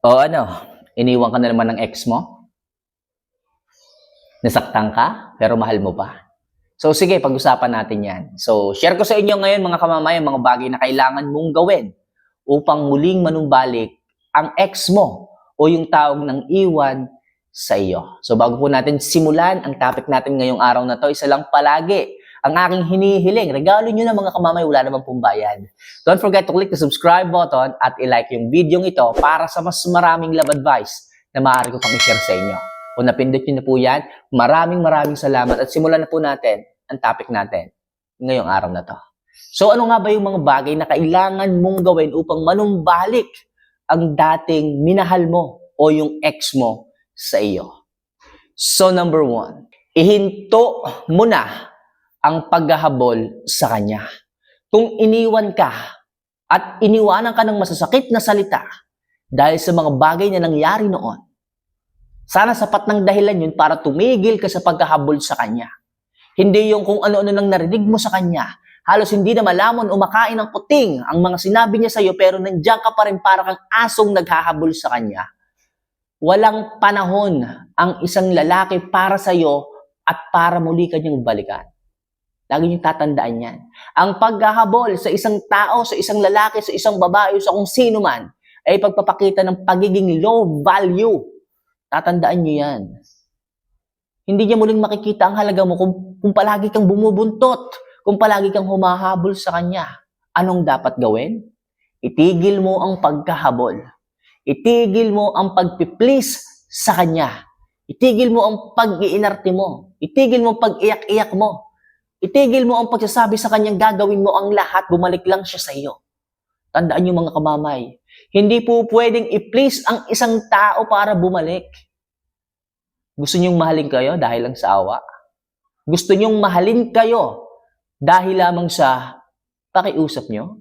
O ano, iniwan ka na naman ng ex mo? Nasaktan ka, pero mahal mo pa. So sige, pag-usapan natin yan. So, share ko sa inyo ngayon mga kamamayan, mga bagay na kailangan mong gawin upang muling manumbalik ang ex mo o yung taong nang iwan sa iyo. So bago po natin simulan ang topic natin ngayong araw na to, isa lang palagi ang aking hinihiling. Regalo nyo na mga kamamay, wala naman pong bayad. Don't forget to click the subscribe button at i-like yung video ito para sa mas maraming love advice na maaari ko pang i-share sa inyo. Kung napindot nyo na po yan, maraming maraming salamat at simulan na po natin ang topic natin ngayong araw na to. So ano nga ba yung mga bagay na kailangan mong gawin upang manumbalik ang dating minahal mo o yung ex mo sa iyo? So number one, ihinto mo na ang paghahabol sa kanya. Kung iniwan ka at iniwanan ka ng masasakit na salita dahil sa mga bagay na nangyari noon, sana sapat ng dahilan yun para tumigil ka sa paghahabol sa kanya. Hindi yung kung ano-ano nang narinig mo sa kanya. Halos hindi na malamon o makain ng puting ang mga sinabi niya sa iyo pero nandiyan ka pa rin para kang asong naghahabol sa kanya. Walang panahon ang isang lalaki para sa iyo at para muli kanyang balikan. Lagi niyong tatandaan yan. Ang paghahabol sa isang tao, sa isang lalaki, sa isang babae, sa kung sino man, ay pagpapakita ng pagiging low value. Tatandaan niyo yan. Hindi niya muling makikita ang halaga mo kung, kung palagi kang bumubuntot, kung palagi kang humahabol sa kanya. Anong dapat gawin? Itigil mo ang pagkahabol. Itigil mo ang pagpiplease sa kanya. Itigil mo ang pag-iinarte mo. Itigil mo pag-iyak-iyak mo. Itigil mo ang pagsasabi sa kanyang gagawin mo ang lahat, bumalik lang siya sa iyo. Tandaan niyo mga kamamay, hindi po pwedeng i-please ang isang tao para bumalik. Gusto niyong mahalin kayo dahil lang sa awa? Gusto niyong mahalin kayo dahil lamang sa pakiusap niyo?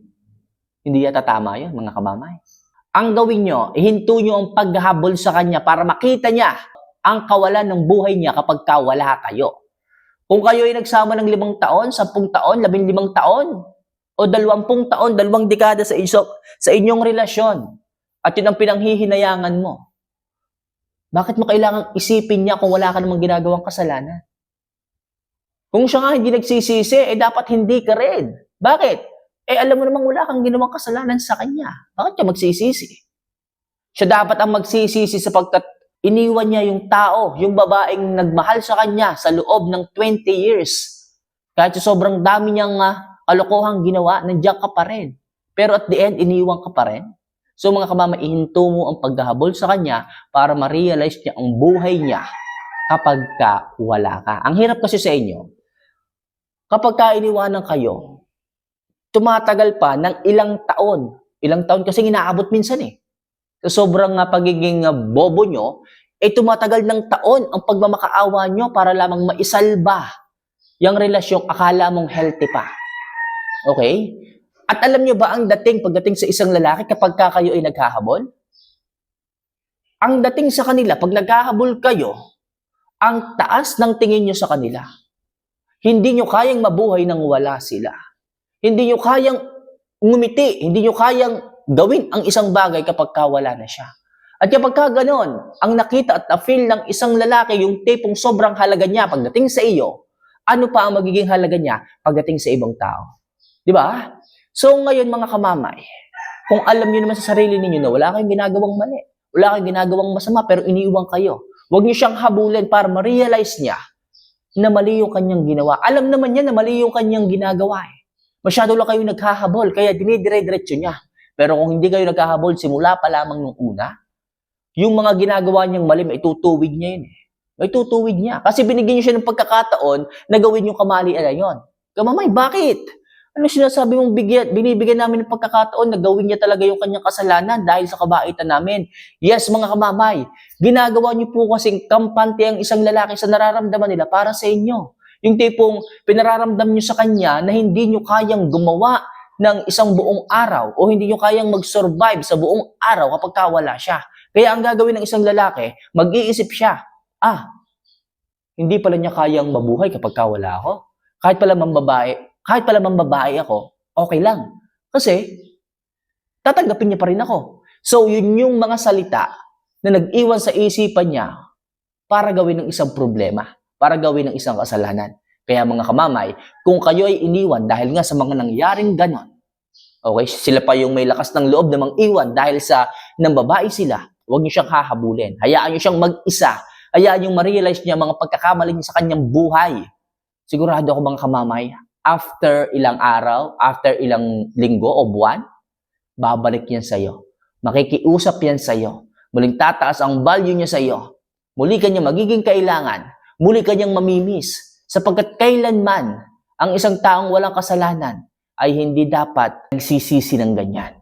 Hindi yata tama yun, mga kamamay. Ang gawin niyo, ihinto niyo ang paghahabol sa kanya para makita niya ang kawalan ng buhay niya kapag kawala kayo. Kung kayo ay nagsama ng limang taon, sampung taon, labing limang taon, o dalawampung taon, dalawang dekada sa, iso, sa inyong relasyon, at yun ang pinanghihinayangan mo, bakit mo kailangang isipin niya kung wala ka namang ginagawang kasalanan? Kung siya nga hindi nagsisisi, eh dapat hindi ka rin. Bakit? Eh alam mo namang wala kang ginawang kasalanan sa kanya. Bakit ka magsisisi? Siya dapat ang magsisisi sapagkat iniwan niya yung tao, yung babaeng nagmahal sa kanya sa loob ng 20 years. Kahit sobrang dami niyang uh, kalokohang ginawa, nandiyan ka pa rin. Pero at the end, iniwan ka pa rin. So mga kamama, ihinto mo ang paghahabol sa kanya para ma-realize niya ang buhay niya kapag ka wala ka. Ang hirap kasi sa inyo, kapag ka iniwanan kayo, tumatagal pa ng ilang taon. Ilang taon kasi inaabot minsan eh. So, sobrang uh, pagiging uh, bobo nyo, eh tumatagal ng taon ang pagmamakaawa nyo para lamang maisalba yung relasyong akala mong healthy pa. Okay? At alam nyo ba ang dating pagdating sa isang lalaki kapag ka kayo ay naghahabol? Ang dating sa kanila, pag naghahabol kayo, ang taas ng tingin nyo sa kanila. Hindi nyo kayang mabuhay nang wala sila. Hindi nyo kayang ngumiti, hindi nyo kayang gawin ang isang bagay kapag kawala na siya. At kapag ka ganon, ang nakita at na-feel ng isang lalaki yung tipong sobrang halaga niya pagdating sa iyo, ano pa ang magiging halaga niya pagdating sa ibang tao? Di ba? So ngayon mga kamamay, kung alam niyo naman sa sarili ninyo na wala kayong ginagawang mali, wala kayong ginagawang masama pero iniiwan kayo, huwag niyo siyang habulin para ma-realize niya na mali yung kanyang ginawa. Alam naman niya na mali yung kanyang ginagawa eh. Masyado lang kayo naghahabol, kaya dinidire-diretso niya. Pero kung hindi kayo naghahabol simula pa lamang nung una, yung mga ginagawa niyang mali, may tutuwid niya yun eh. May tutuwid niya. Kasi binigyan niyo siya ng pagkakataon na gawin yung kamalian na yun. Kamamay, bakit? Ano sinasabi mong bigyan, binibigyan namin ng pagkakataon na gawin niya talaga yung kanyang kasalanan dahil sa kabaitan namin. Yes, mga kamamay, ginagawa niyo po kasing kampante ang isang lalaki sa nararamdaman nila para sa inyo. Yung tipong pinararamdam niyo sa kanya na hindi niyo kayang gumawa ng isang buong araw o hindi niyo kayang mag-survive sa buong araw kapag kawala siya. Kaya ang gagawin ng isang lalaki, mag-iisip siya, ah, hindi pala niya kayang mabuhay kapag kawala ako. Kahit pala mambabae, kahit pala mambabae ako, okay lang. Kasi, tatanggapin niya pa rin ako. So, yun yung mga salita na nag-iwan sa isipan niya para gawin ng isang problema, para gawin ng isang kasalanan. Kaya mga kamamay, kung kayo ay iniwan dahil nga sa mga nangyaring ganon, okay, sila pa yung may lakas ng loob na mang-iwan dahil sa nang babae sila, huwag niyo siyang hahabulin. Hayaan niyo siyang mag-isa. Hayaan yung ma-realize niya mga pagkakamali niya sa kanyang buhay. Sigurado ako mga kamamay, after ilang araw, after ilang linggo o buwan, babalik yan sa'yo. Makikiusap yan sa'yo. Muling tataas ang value niya sa'yo. Muli kanya magiging kailangan. Muli kanyang mamimiss. Sapagkat kailanman ang isang taong walang kasalanan ay hindi dapat nagsisisi ng ganyan.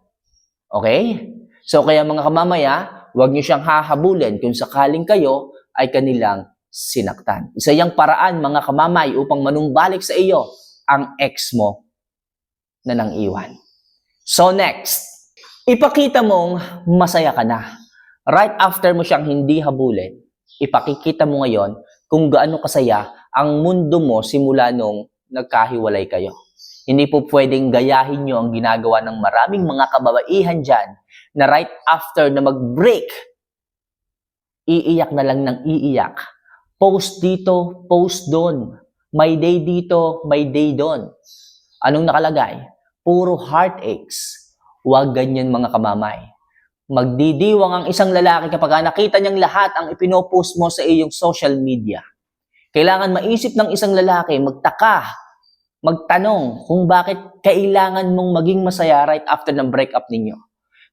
Okay? So kaya mga kamamaya, huwag niyo siyang hahabulin kung sakaling kayo ay kanilang sinaktan. Isa yung paraan mga kamamay upang manumbalik sa iyo ang ex mo na nang iwan. So next, ipakita mong masaya ka na. Right after mo siyang hindi habulin, ipakikita mo ngayon kung gaano kasaya ang mundo mo simula nung nagkahiwalay kayo. Hindi po pwedeng gayahin nyo ang ginagawa ng maraming mga kababaihan dyan na right after na mag-break, iiyak na lang ng iiyak. Post dito, post doon. May day dito, may day doon. Anong nakalagay? Puro heartaches. Huwag ganyan mga kamamay. Magdidiwang ang isang lalaki kapag nakita niyang lahat ang ipinopost mo sa iyong social media. Kailangan maisip ng isang lalaki, magtaka, magtanong kung bakit kailangan mong maging masaya right after ng breakup ninyo.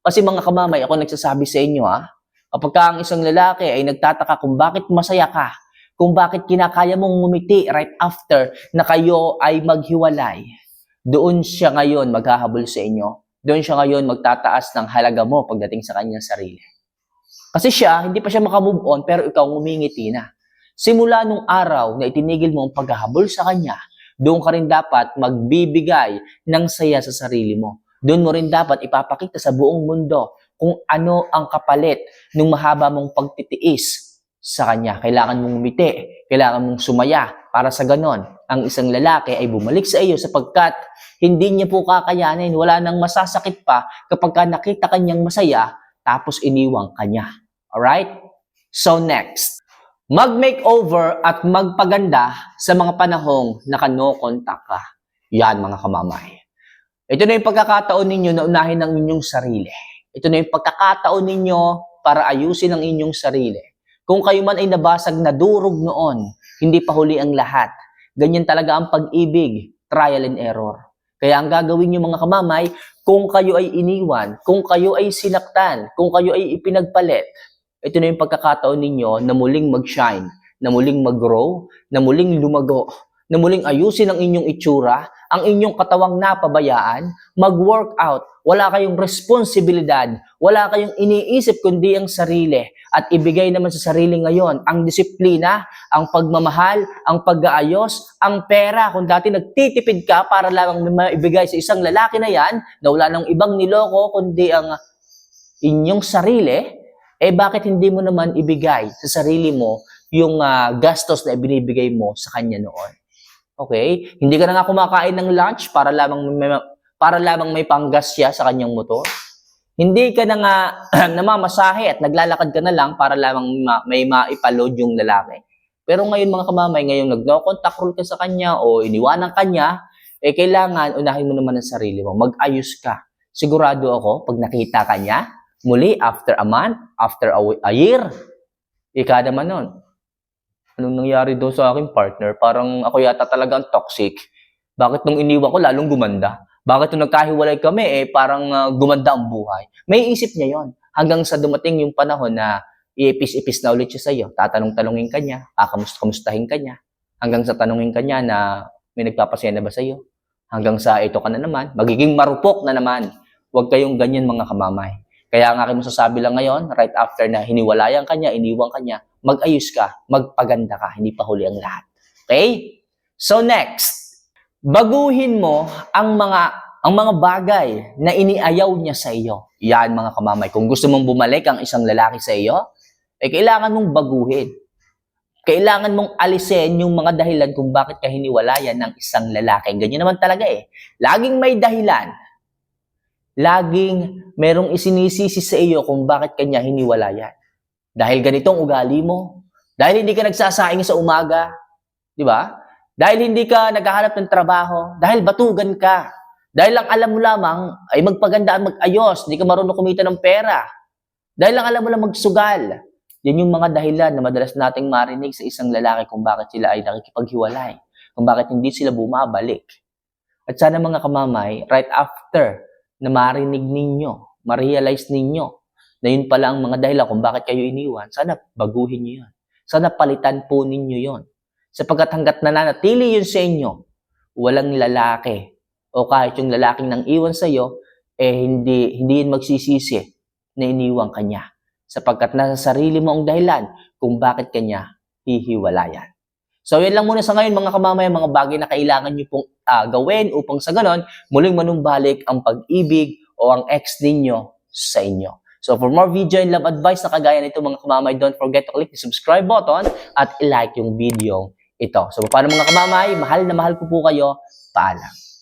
Kasi mga kamamay, ako nagsasabi sa inyo ha, kapag ka ang isang lalaki ay nagtataka kung bakit masaya ka, kung bakit kinakaya mong ngumiti right after na kayo ay maghiwalay, doon siya ngayon maghahabol sa inyo. Doon siya ngayon magtataas ng halaga mo pagdating sa kanyang sarili. Kasi siya, hindi pa siya makamove on, pero ikaw ngumingiti na. Simula nung araw na itinigil mo ang paghahabol sa kanya, doon ka rin dapat magbibigay ng saya sa sarili mo. Doon mo rin dapat ipapakita sa buong mundo kung ano ang kapalit ng mahaba mong pagtitiis sa kanya. Kailangan mong umiti, kailangan mong sumaya para sa ganon. Ang isang lalaki ay bumalik sa iyo sapagkat hindi niya po kakayanin, wala nang masasakit pa kapag ka nakita kanyang masaya tapos iniwang kanya. Alright? So next, mag-makeover at magpaganda sa mga panahong nakano-contact ka. Yan mga kamamay. Ito na yung pagkakataon ninyo na unahin ang inyong sarili. Ito na yung pagkakataon ninyo para ayusin ang inyong sarili. Kung kayo man ay nabasag na durog noon, hindi pa huli ang lahat. Ganyan talaga ang pag-ibig, trial and error. Kaya ang gagawin niyo mga kamamay, kung kayo ay iniwan, kung kayo ay sinaktan, kung kayo ay ipinagpalit, ito na yung pagkakataon ninyo na muling mag-shine, na muling mag-grow, na muling lumago, na muling ayusin ang inyong itsura, ang inyong katawang napabayaan, mag-workout, wala kayong responsibilidad, wala kayong iniisip kundi ang sarili, at ibigay naman sa sarili ngayon ang disiplina, ang pagmamahal, ang pag-aayos, ang pera. Kung dati nagtitipid ka para lamang maibigay sa isang lalaki na yan, na wala nang ibang niloko kundi ang inyong sarili, eh bakit hindi mo naman ibigay sa sarili mo yung ah, gastos na ibinibigay mo sa kanya noon? Okay? Hindi ka na nga kumakain ng lunch para lamang may, para lamang may panggas siya sa kanyang motor. Hindi ka na nga namamasahe at naglalakad ka na lang para lamang ma- may maipaload yung lalaki. Pero ngayon mga kamamay, ngayong nag-no contact rule ka sa kanya o iniwanan ka niya, eh kailangan unahin mo naman ang sarili mo. Mag-ayos ka. Sigurado ako, pag nakita ka niya, muli after a month, after a, a year, ika naman nun. Anong nangyari daw sa akin partner? Parang ako yata talaga ang toxic. Bakit nung iniwan ko lalong gumanda? Bakit nung nagkahiwalay kami eh parang ah, gumanda ang buhay? May isip niya yon hanggang sa dumating yung panahon na iipis-ipis na ulit siya sa iyo. Tatanong-tanongin ka niya, kakamusta-kamustahin ka niya. Hanggang sa tanongin ka niya na may nagpapasaya na ba sa iyo? Hanggang sa ito ka na naman, magiging marupok na naman. Huwag kayong ganyan mga kamamay. Kaya ang aking masasabi lang ngayon, right after na hiniwalayan ka niya, iniwang ka niya, mag-ayos ka, magpaganda ka, hindi pa huli ang lahat. Okay? So next, baguhin mo ang mga ang mga bagay na iniayaw niya sa iyo. Yan mga kamamay. Kung gusto mong bumalik ang isang lalaki sa iyo, eh kailangan mong baguhin. Kailangan mong alisin yung mga dahilan kung bakit ka hiniwalayan ng isang lalaki. Ganyan naman talaga eh. Laging may dahilan. Laging merong isinisisi sa iyo kung bakit kanya hiniwalayan. Dahil ganitong ugali mo, dahil hindi ka nagsasaing sa umaga, di ba? Dahil hindi ka naghahanap ng trabaho, dahil batugan ka, dahil ang alam mo lamang ay magpaganda at mag-ayos, hindi ka marunong kumita ng pera, dahil ang alam mo lang magsugal. Yan yung mga dahilan na madalas nating marinig sa isang lalaki kung bakit sila ay nakikipaghiwalay, kung bakit hindi sila bumabalik. At sana mga kamamay, right after na marinig ninyo, ma-realize ninyo na yun pala ang mga dahilan kung bakit kayo iniwan, sana baguhin nyo yun. Sana palitan po ninyo yon. Sapagkat hanggat nananatili yun sa inyo, walang lalaki o kahit yung lalaking nang iwan sa iyo, eh hindi, hindi yun magsisisi na iniwan kanya. Sapagkat nasa sarili mo ang dahilan kung bakit kanya hihiwalayan. So, yan lang muna sa ngayon mga kamamay, mga bagay na kailangan nyo pong ah, gawin upang sa ganon, muling manumbalik ang pag-ibig o ang ex ninyo sa inyo. So, for more video and love advice na kagaya nito mga kamamay, don't forget to click the subscribe button at i-like yung video ito. So, paano mga kamamay, mahal na mahal ko po kayo. Paalam.